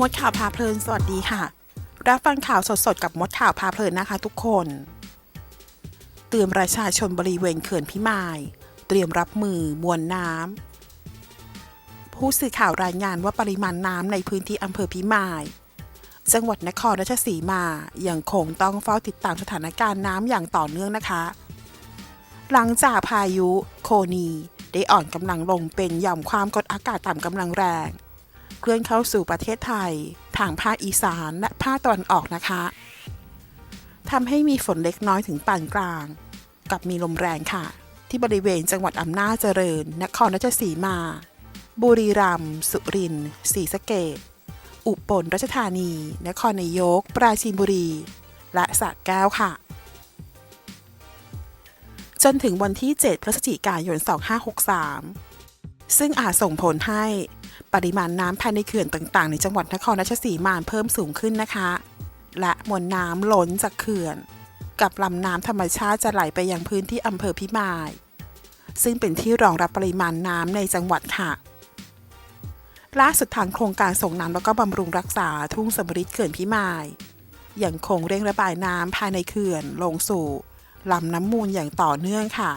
มดข่าวพาเพลิน สวัสดีค่ะ รับฟังข่าวสดๆ กับมดข่าวพาเพลินนะคะทุกคน เตือนประชาชนบริเวณเขื่อนพิมาย เตรียมรับมือมวลน้ำ ผู้สื่อข่าวรายงานว่าปริมาณน้ำในพื้นที่อำเภอพิมาย จังหวัดนครราชสีมายังคงต้องเฝ้าติดตามสถานการณ์น้ำอย่างต่อเนื่องนะคะ หลังจากพายุโคนีได้อ่อนกำลังลงเป็นหย่อมความกดอากาศต่ำกำลังแรง เคลื่อนเข้าสู่ประเทศไทย ทางภาคอีสานและภาคตะวันออกนะคะทำให้มีฝนเล็กน้อยถึงปานกลาง กับมีลมแรงค่ะ ที่บริเวณจังหวัดอำนาจเจริญ นครราชสีมา บุรีรัมย์สุรินทร์ศรีสะเกษอุบลราชธานี นครนายก ปราจีนบุรี และสระแก้วค่ะ จนถึงวันที่ 7 พฤศจิกายน 2563 ซึ่งอาจส่งผลให้ ปริมาณน้ำภายในเขื่อนต่างๆ ในจังหวัดนครราชสีมาเพิ่มสูงขึ้นนะคะ และมวลน้ำล้นจากเขื่อน กับลำน้ำธรรมชาติจะไหลไปยังพื้นที่อำเภอพิมาย ซึ่งเป็นที่รองรับปริมาณน้ำในจังหวัดค่ะล่าสุดทางโครงการส่งน้ำแล้วก็บำรุงรักษาทุ่งสำริดเขื่อนพิมายยังคงเร่งระบายน้ำภายในเขื่อนลงสู่ลำน้ำมูลอย่างต่อเนื่องค่ะ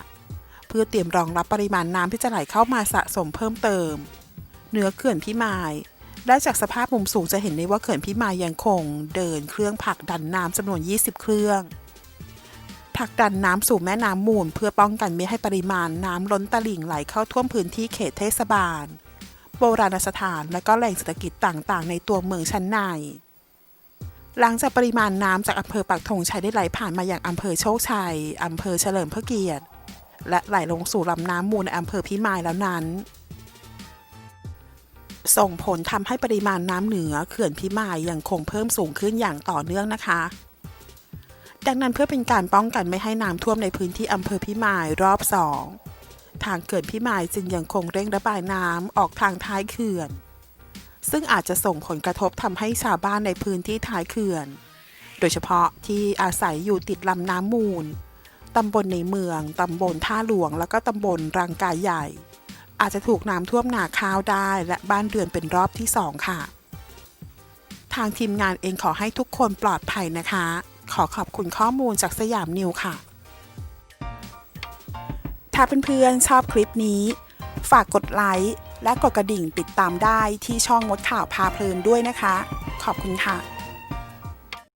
เพื่อเตรียมรองรับปริมาณน้ำที่จะไหลเข้ามาสะสมเพิ่มเติม เหนือเขื่อนพิมายและจากสภาพมุมสูงจะเห็นได้ว่าเขื่อนพิมายยังคงเดินเครื่องผลักดันน้ำจำนวน 20 เครื่องผลักดันน้ำสู่แม่น้ำมูล เพื่อป้องกันไม่ให้ปริมาณน้ำล้นตลิ่งไหลเข้าท่วมพื้นที่เขตเทศบาล โบราณสถานและก็แหล่งเศรษฐกิจต่างๆ ในตัวเมืองชั้นใน หลังจากปริมาณน้ำจากอำเภอปักธงชัยได้ไหลผ่านมาอย่างอำเภอโชคชัยอำเภอเฉลิมพระเกียรติ และไหลลงสู่ลำน้ำมูลในอำเภอพิมายแล้วนั้น ส่งผลทำให้ปริมาณน้ำเหนือเขื่อนพิมายยังคงเพิ่มสูงขึ้นอย่างต่อเนื่องนะคะ ดังนั้นเพื่อเป็นการป้องกันไม่ให้น้ำท่วมในพื้นที่อำเภอพิมายรอบสองทางเขื่อนพิมายจึงยังคงเร่งระบายน้ำออกทางท้ายเขื่อน ซึ่งอาจจะส่งผลกระทบทำให้ชาวบ้านในพื้นที่ท้ายเขื่อน โดยเฉพาะที่อาศัยอยู่ติดลำน้ำมูลตำบลในเมือง ตำบลท่าหลวง แล้วก็ตำบลรังกายใหญ่ อาจจะถูกน้ำท่วมหนาข้าวได้ และบ้านเรือนเป็นรอบที่สองค่ะ ทางทีมงานเองขอให้ทุกคนปลอดภัยนะคะ ขอขอบคุณข้อมูลจากสยามนิวค่ะ ถ้าเพื่อนๆชอบคลิปนี้ ฝากกดไลค์และกดกระดิ่งติดตามได้ที่ช่องมดข่าวพาเพลินด้วยนะคะ ขอบคุณค่ะ